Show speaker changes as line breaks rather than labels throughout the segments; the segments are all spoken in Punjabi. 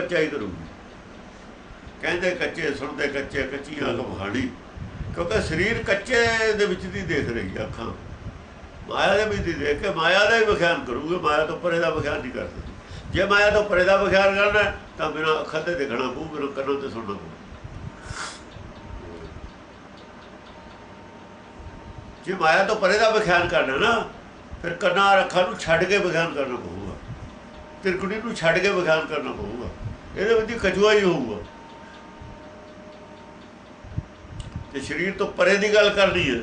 ਕੱਚਾ ਹੀ ਕਰੂਗੀ ਕਹਿੰਦੇ ਕੱਚੇ ਸੁਣਦੇ ਕੱਚੇ ਕੱਚੀਆਂ ਕਹਾਣੀ ਕਿਉਂਕਿ ਸਰੀਰ ਕੱਚੇ ਦੇ ਵਿੱਚ ਦੀ ਦੇਖ ਰਹੀ ਹੈ ਅੱਖਾਂ। ਮਾਇਆ ਦੇ ਵਿੱਚ ਦੀ ਦੇਖ ਕੇ ਮਾਇਆ ਦਾ ਹੀ ਵਿਖਿਆਨ ਕਰੂਗੇ ਮਾਇਆ ਤੋਂ ਪਰੇ ਦਾ ਵਿਖਿਆਨ ਨਹੀਂ ਕਰ ਸਕਦੀ। ਜੇ ਮਾਇਆ ਤੋਂ ਪਰੇ ਦਾ ਵਿਖਿਆਨ ਕਰਨਾ ਤਾਂ ਬਿਨਾਂ ਅੱਖਾਂ ਤੇ ਦੇਖਣਾ ਪਊ ਬਿਨਾਂ ਕੰਨਾਂ ਤੇ ਸੁਣਨਾ ਪਊ। ਜੇ ਮਾਇਆ ਤੋਂ ਪਰੇ ਦਾ ਵਿਖਿਆਨ ਕਰਨਾ ਨਾ ਫਿਰ ਕੰਨਾਂ ਅੱਖਾਂ ਨੂੰ ਛੱਡ ਕੇ ਵਿਖਿਆਨ ਕਰਨਾ ਪਊਗਾ। ਤਿਰਕੁੜੀ ਨੂੰ ਛੱਡ ਕੇ ਵਿਖਿਆਨ ਕਰਨਾ ਪਊਗਾ। ਇਹਦੇ ਵਿੱਚ ਹੀ ਕਚੂਆ ਹੀ ਹੋਊਗਾ। ਤੇ ਸਰੀਰ ਤੋਂ ਪਰੇ ਦੀ ਗੱਲ ਕਰਨੀ ਹੈ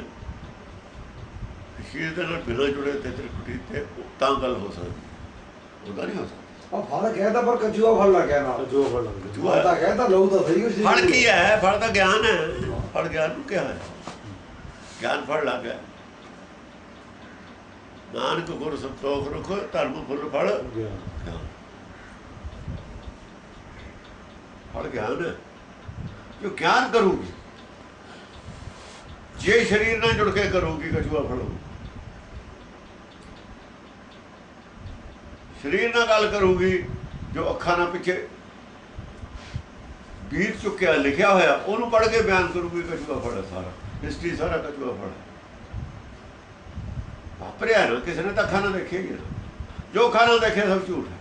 ਸਰੀਰ ਦੇ ਨਾਲ ਬਿਨਾਂ ਜੁੜੇ ਤੇ ਤਿਰਕੁੜੀ ਤੇ ਤਾਂ ਗੱਲ ਹੋ ਸਕਦੀ ਉਹਦਾ ਨਹੀਂ ਹੋ ਸਕਦਾ।
ਫਲ ਪਰ ਫਲ ਨਾ
ਫਲ
ਫਲ। ਤਾਂ ਲਊ ਤਾਂ ਸਹੀ ਕੁਛ
ਫਲ ਕੀ ਹੈ? ਫਲ ਤਾਂ ਗਿਆਨ ਹੈ। ਫਲ ਗਿਆਨ ਨੂੰ ਕਿਹਾ ਹੈ। ਗਿਆਨ ਫਲ ਲੱਗ ਗਿਆ। ਨਾਨਕ ਗੁਰ ਸੰਤੋਖ ਰੁਖ ਧਰਮ ਫੁੱਲ। ਫਲ
ਗਿਆਨ।
ਗਿਆਨ। ਫਲ ਗਿਆਨ ਹੈ ਜੋ ਗਿਆਨ ਕਰੂਗੀ, ਜੇ ਸਰੀਰ ਨਾਲ ਜੁੜ ਕੇ ਕਰੂਗੀ, ਕਛੂਆ ਫੜੂ। ਸਰੀਰ ਨਾਲ ਗੱਲ ਕਰੂਗੀ, ਜੋ ਅੱਖਾਂ ਨਾਲ ਪਿੱਛੇ ਵੀਰ ਚੁੱਕਿਆ, ਲਿਖਿਆ ਹੋਇਆ, ਉਹਨੂੰ ਪੜ੍ਹ ਕੇ ਬਿਆਨ ਕਰੂਗੀ, ਕਛੂਆ ਫੜਾ ਸਾਰਾ। ਹਿਸਟਰੀ ਸਾਰਾ ਕਛੂਆ ਫੜਾ ਵਾਪਰਿਆ ਨਾ, ਕਿਸੇ ਨੇ ਤਾਂ ਅੱਖਾਂ ਨਾਲ ਦੇਖਿਆ ਹੀ ਨਾ ਜੋ ਅੱਖਾਂ ਨਾਲ ਦੇਖਿਆ, ਸਭ ਝੂਠ ਹੈ।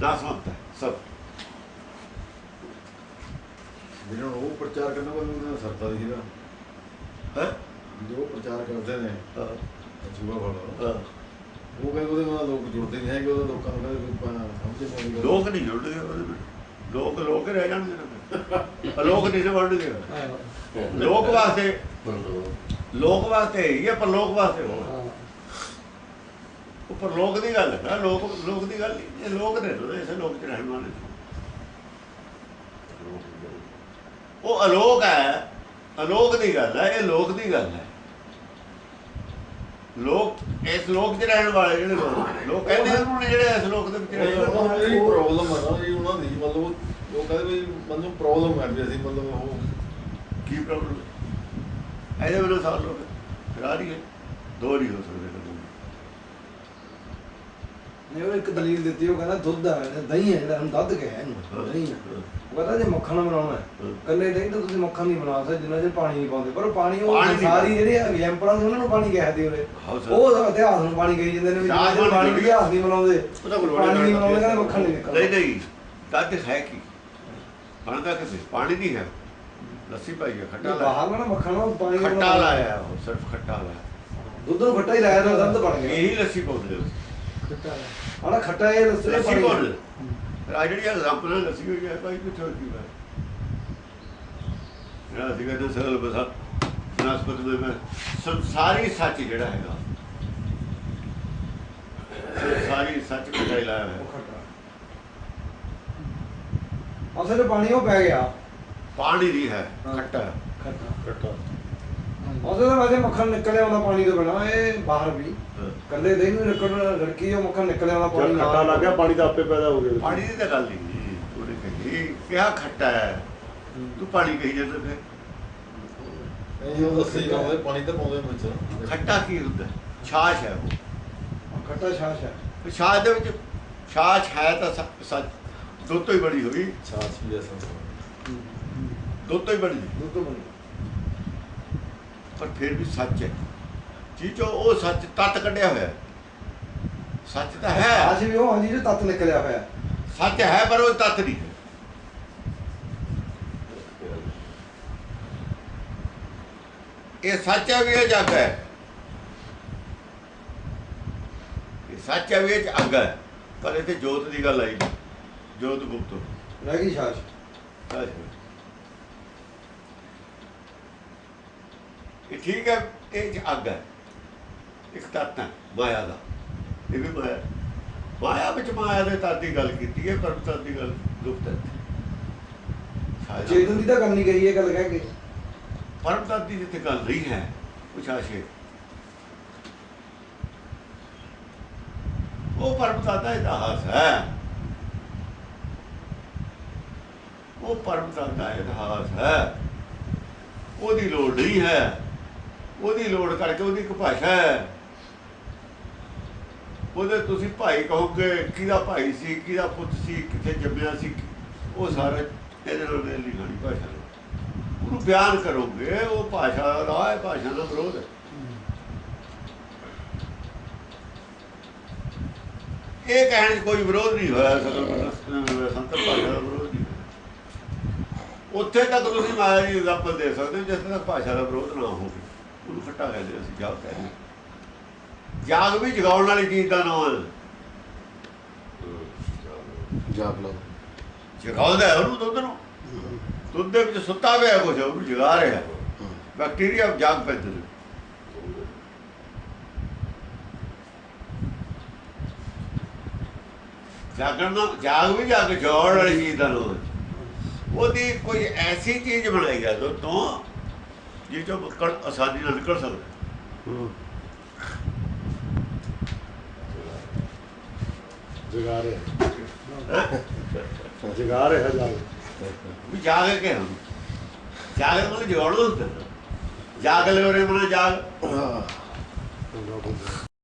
ਨਾਸਮਤ ਹੈ ਸਭ
ਜਿਹਨਾਂ ਨੂੰ ਉਹ ਪ੍ਰਚਾਰ ਕਰਨਾ ਕੋਈ ਉਹਨਾਂ ਦਾ ਸਰਤਾ ਦੀ ਦਾ
ਹੈ?
ਜੋ ਪ੍ਰਚਾਰ ਕਰਦੇ ਨੇ ਅਜੂਬਾ ਵਾਲਾ
ਹਾਂ।
ਉਹ ਕਹਿੰਦੇ ਉਹਦੇ ਨਾਲ ਲੋਕ ਜੁੜਦੇ ਨਹੀਂ ਹੈਗੇ ਉਹਦੇ ਲੋਕਾਂ ਨੂੰ ਕਹਿੰਦੇ ਕੋਈ ਸਮਝੇ ਨਹੀਂ ਆਉਂਦੀ।
ਲੋਕ ਨਹੀਂ ਜੁੜਦੇ ਉਹਦੇ ਵਿੱਚ ਲੋਕ ਲੋਕ ਰਹਿ ਜਾਣਗੇ ਨਾ ਲੋਕ ਨਹੀਂ ਬਣਨਗੇ ਲੋਕ ਵਾਸਤੇ ਲੋਕ ਵਾਸਤੇ ਹੀ ਹੈ ਪਰ ਲੋਕ ਵਾਸਤੇ ਹੋ। ਉੱਪਰ ਲੋਕ ਦੀ ਗੱਲ ਹੈ ਨਾ ਲੋਕ ਲੋਕ ਦੀ ਗੱਲ ਨਹੀਂ ਇਹ ਲੋਕ ਨੇ ਨਾ ਇਸੇ ਲੋਕ ਚ ਰਹਿਣ ਵਾਲੇ ਉਹ ਅਲੋਕ ਹੈ ਅਲੋਕ ਦੀ ਗੱਲ ਹੈ ਇਹ ਲੋਕ ਦੀ ਗੱਲ ਹੈ। ਲੋਕ ਇਸ ਲੋਕ 'ਚ ਰਹਿਣ ਵਾਲੇ ਜਿਹੜੇ ਲੋਕ ਲੋਕ ਕਹਿੰਦੇ ਉਹਨਾਂ ਨੇ ਜਿਹੜੇ ਇਸ ਲੋਕ ਦੇ ਵਿੱਚ ਰਹਿਣ ਵਾਲੇ
ਦੀ ਜਿਹੜੀ ਪ੍ਰੋਬਲਮ ਹੈ ਨਾ ਉਹਨਾਂ ਦੀ ਮਤਲਬ ਉਹ ਕਹਿੰਦੇ ਵੀ ਮਤਲਬ ਪ੍ਰੋਬਲਮ ਹੈ ਵੀ ਅਸੀਂ ਮਤਲਬ ਉਹ।
ਕੀ ਪ੍ਰੋਬਲਮ ਹੈ ਇਹਦੇ ਵੱਲੋਂ ਸਾਲ ਲੋਕ ਰਹੀ ਹੈ ਦੋ ਨਹੀਂ ਹੋ ਸਕਦੇ। ਕਦੇ
ਨੇ ਉਹ ਇੱਕ ਦਲੀਲ ਦਿੱਤੀ ਉਹ ਕਹਿੰਦਾ ਦੁੱਧ ਹੈ ਦਹੀਂ ਹੈ ਜਿਹੜਾ ਹੁਣ ਦੁੱਧ ਕਿਹਾ ਇਹਨੂੰ ਦਹੀਂ ਹੈ ਉਹ ਕਹਿੰਦਾ ਜੇ ਮੱਖਣ ਬਣਾਉਣਾ ਹੈ। ਕੱਲੇ ਦਹੀਂ ਤਾਂ ਤੁਸੀਂ ਮੱਖਣ ਨਹੀਂ ਬਣਾ ਸਕਦੇ ਜਿੰਨਾ ਚਿਰ ਪਾਣੀ ਨਹੀਂ ਪਾਉਂਦੇ। ਪਰ ਪਾਣੀ ਉਹ
ਨਹੀਂ
ਸਾਰੀ ਜਿਹੜੇ ਐਗਜ਼ਾਮਪਲਾਂ ਨੇ ਉਹਨਾਂ ਨੂੰ ਪਾਣੀ ਕਹਿਦੇ ਉਹਨੇ। ਉਹ ਤਾਂ ਇਤਿਹਾਸ ਨੂੰ ਪਾਣੀ ਕਹੀ ਜਾਂਦੇ ਨੇ ਵੀ ਪਾਣੀ ਇਤਿਹਾਸ ਨਹੀਂ ਬਣਾਉਂਦੇ ਪਾਣੀ ਨਹੀਂ
ਨਹੀਂ
ਬਣਾਉਂਦੇ ਕਹਿੰਦੇ ਮੱਖਣ ਨਹੀਂ ਨਿਕਲਦਾ।
ਨਹੀਂ ਨਹੀਂ ਤਦ ਹੈ ਕੀ? ਬਣਦਾ ਕਿਸੇ ਪਾਣੀ ਨਹੀਂ ਹੈ। ਲੱਸੀ ਪਾਈ ਹੈ ਖੱਟਾ ਲਾਇਆ।
ਬਾਹਰ ਨਾ ਮੱਖਣ ਉਹ ਪਾਣੀ
ਖੱਟਾ। ਲਾਇਆ ਉਹ ਸਿਰਫ ਖੱਟਾ ਲਾਇਆ।
ਦੁੱਧ ਨੂੰ ਖੱਟਾ ਹੀ ਲਾਇਆ ਤਾਂ ਦੁੱਧ ਬਣ ਗਿਆ।
ਇਹੀ ਲੱਸੀ ਪਾਉਂਦੇ ਹੋ।
ਆਣਾ ਖੱਟਾ ਇਹ ਲੱਸੀ
ਲੱਸੀ
ਪਾਣੀ
ਪਾਉਂਦੇ ਫਿਰ ਆ ਜਿਹੜੀ ਐਗਜ਼ਾਮਪਲ ਲੱਸੀ ਹੋਈ ਹੈ ਭਾਈ ਕਿੱਥੋਂ ਕੀ ਹੈ? ਜਿਹੜਾ ਸੀਗਾ ਨਾ ਸਰਲ ਬਸਾ ਬਨਸਪਤ ਦੇ ਮੈਂ ਸੰਸਾਰੀ ਸੱਚ ਜਿਹੜਾ ਹੈਗਾ। ਸੱਚ ਲਾਇਆ ਹੈ
ਉਹ ਖੱਟਾ। ਅਸਲ ਪਾਣੀ ਉਹ ਪੈ ਗਿਆ।
ਪਾਣੀ ਨਹੀਂ ਹੈ। ਖੱਟਾ।
ਖੱਟਾ।
ਕੱਟਾ
ਉਹਦੇ ਤਾਂ ਵੈਸੇ ਮੱਖਣ ਨਿਕਲਿਆ ਆਉਂਦਾ ਪਾਣੀ ਤੋਂ ਬਿਨਾ ਇਹ ਬਾਹਰ ਵੀ। ਕੱਲੇ ਦਹੀਂ ਨੂੰ ਨਿਕਲ ਲੜਕੀ ਉਹ ਮੱਖਣ ਨਿਕਲਿਆ ਆਉਂਦਾ ਪਾਣੀ ਨਾਲ।
ਖੱਟਾ ਲੱਗ ਗਿਆ ਪਾਣੀ ਤਾਂ ਆਪੇ ਪੈਦਾ ਹੋ ਗਿਆ।
ਪਾਣੀ ਦੀ ਤਾਂ ਗੱਲ ਨਹੀਂ ਉਹਨੇ ਕਹੀ ਕਿਹਾ ਖੱਟਾ ਹੈ? ਤੂੰ ਪਾਣੀ ਕਹੀ ਜਾਂਦਾ ਫਿਰ।
ਇਹ ਉਹ ਦੱਸੇ ਜਾਂਦੇ ਪਾਣੀ ਤਾਂ ਪਾਉਂਦੇ ਵਿੱਚ।
ਖੱਟਾ ਕੀ ਹੁੰਦਾ? ਛਾਛ ਹੈ ਉਹ।
ਖੱਟਾ ਛਾਛ ਹੈ।
ਛਾਛ ਦੇ ਵਿੱਚ ਛਾਛ ਹੈ ਤਾਂ ਸੱਚ ਦੁੱਧ ਤੋਂ ਹੀ ਬਣੀ ਹੋਈ।
ਛਾਛ ਵੀ ਐਸਾ
ਦੁੱਧ ਤੋਂ ਹੀ ਬਣੀ।
ਦੁੱਧ ਤੋਂ ਬਣੀ।
ਪਰ ਫਿਰ ਵੀ ਸੱਚ ਹੈ। ਚੀਚੋ ਉਹ ਸੱਚ ਤੱਤ ਕੱਢਿਆ ਹੋਇਆ। ਸੱਚ ਤਾਂ ਹੈ।
ਛਾਛ ਵੀ ਉਹ ਹਾਂਜੀ ਤੱਤ ਨਿਕਲਿਆ ਹੋਇਆ
ਸੱਚ ਹੈ ਪਰ ਉਹ ਤੱਤ ਨਹੀਂ ਇਹ ਸੱਚ ਹੈ ਵੀ ਇਹ ਜੱਗ ਹੈ। ਇਹ ਸੱਚ ਹੈ ਵੀ ਇਹ ਅੱਗ ਹੈ। ਪਰ ਇੱਥੇ ਜੋਤ ਦੀ ਗੱਲ ਆਈ। ਜੋਤ ਗੁਪਤ।
ਰਹਿ ਗਈ ਛਾਛ
ਸੱਚ ਇਹ ਠੀਕ ਹੈ ਇਹ ਅੱਗ ਹੈ। ਇੱਕ ਤੱਤ ਹੈ ਮਾਇਆ ਦਾ। ਇਹ ਵੀ ਮਾਇਆ ਮਾਇਆ ਵਿੱਚ ਮਾਇਆ ਦੇ ਤੱਤ ਦੀ ਗੱਲ ਕੀਤੀ ਹੈ ਪਰ ਤੱਤ ਦੀ ਗੱਲ ਗੁਪਤ ਹੈ।
ਚੇਤਨ ਦੀ ਤਾਂ ਗੱਲ ਨਹੀਂ ਕਹੀ ਇਹ ਗੱਲ ਕਹਿ ਕੇ।
ਪਰਮ ਤੱਤ ਦੀ ਜਿੱਥੇ ਗੱਲ ਨਹੀਂ ਹੈ ਕੁਛ ਆਸ਼ੇ ਉਹ ਪਰਮ ਤੱਤ ਦਾ ਇਤਿਹਾਸ ਹੈ। ਉਹ ਪਰਮ ਤੱਤ ਦਾ ਇਤਿਹਾਸ ਹੈ। ਉਹਦੀ ਲੋੜ ਨਹੀਂ ਹੈ। ਉਹਦੀ ਲੋੜ ਕਰਕੇ ਉਹਦੀ ਇੱਕ ਭਾਸ਼ਾ ਹੈ। ਉਹਦੇ ਤੁਸੀਂ ਭਾਈ ਕਹੋਗੇ, ਕਿਹਦਾ ਭਾਈ ਸੀ, ਕਿਹਦਾ ਪੁੱਤ ਸੀ, ਕਿੱਥੇ ਜੰਮਿਆ ਸੀ, ਉਹ ਸਾਰਾ ਇਹਦੇ ਨਾਲ ਮੇਲ ਨਹੀਂ ਖਾਣੀ ਭਾਸ਼ਾ ਨਾਲ ਉਹਨੂੰ ਬਿਆਨ ਕਰੋਗੇ, ਉਹ ਭਾਸ਼ਾ ਦਾ ਹੈ, ਭਾਸ਼ਾ ਦਾ ਵਿਰੋਧ ਹੈ। ਇਹ ਕਹਿਣ 'ਚ ਕੋਈ ਵਿਰੋਧ ਨਹੀਂ ਹੋਇਆ ਸਕਲ ਸੰਤ ਭਾਸ਼ਾ ਦਾ ਵਿਰੋਧ ਨਹੀਂ ਹੋਇਆ। ਉੱਥੇ ਤੱਕ ਤੁਸੀਂ ਮਾਇਆ ਦੀ ਐਗਜ਼ਾਮਪਲ ਦੇ ਸਕਦੇ ਹੋ, ਜਿਸ ਤੱਕ ਭਾਸ਼ਾ ਦਾ ਵਿਰੋਧ ਨਾ ਹੋਵੇ। ਉਹਨੂੰ ਖੱਟਾ ਕਹਿੰਦੇ ਅਸੀਂ ਜਾਗ ਕਹਿੰਦੇ ਜਾਗ ਵੀ ਜਗਾਉਣ ਵਾਲੀ ਚੀਜ਼ ਦਾ ਨਾਮ ਹੈ।
ਜਾਗ ਲਓ।
ਜਗਾਉਂਦਾ ਹੈ ਉਹਨੂੰ ਦੁੱਧ ਨੂੰ। ਦੁੱਧ ਦੇ ਵਿੱਚ ਸੁੱਤਾ ਹੋਇਆ ਕੁਝ ਉਹਨੂੰ ਜਗਾ ਰਿਹਾ। ਬੈਕਟੀਰੀਆ ਜਾਗ ਪੈਂਦੇ ਨੇ ਜਾਗਣ ਦਾ ਜਾਗ ਵੀ ਜਾਗ ਜੋੜ ਵਾਲੀ ਚੀਜ਼ ਦਾ ਹੈ। ਉਹਦੀ ਕੋਈ ਐਸੀ ਚੀਜ਼ ਬਣਾਈ ਦੁੱਧ ਤੋਂ ਜਿਸ ਤੋਂ ਨਿਕਲ ਆਸਾਨੀ ਨਾਲ ਨਿਕਲ ਸਕਦਾ।
ਜਗਾ ਰਿਹਾ ਜਗਾ ਰਿਹਾ ਜਾਗ
ਵੀ ਜਾਗ ਕੇ ਜਾਗ ਮਤਲਬ ਜਗਾਉਣਾ ਹੁੰਦਾ। ਜਾਗ ਲੈ ਮਨ ਜਾਗ।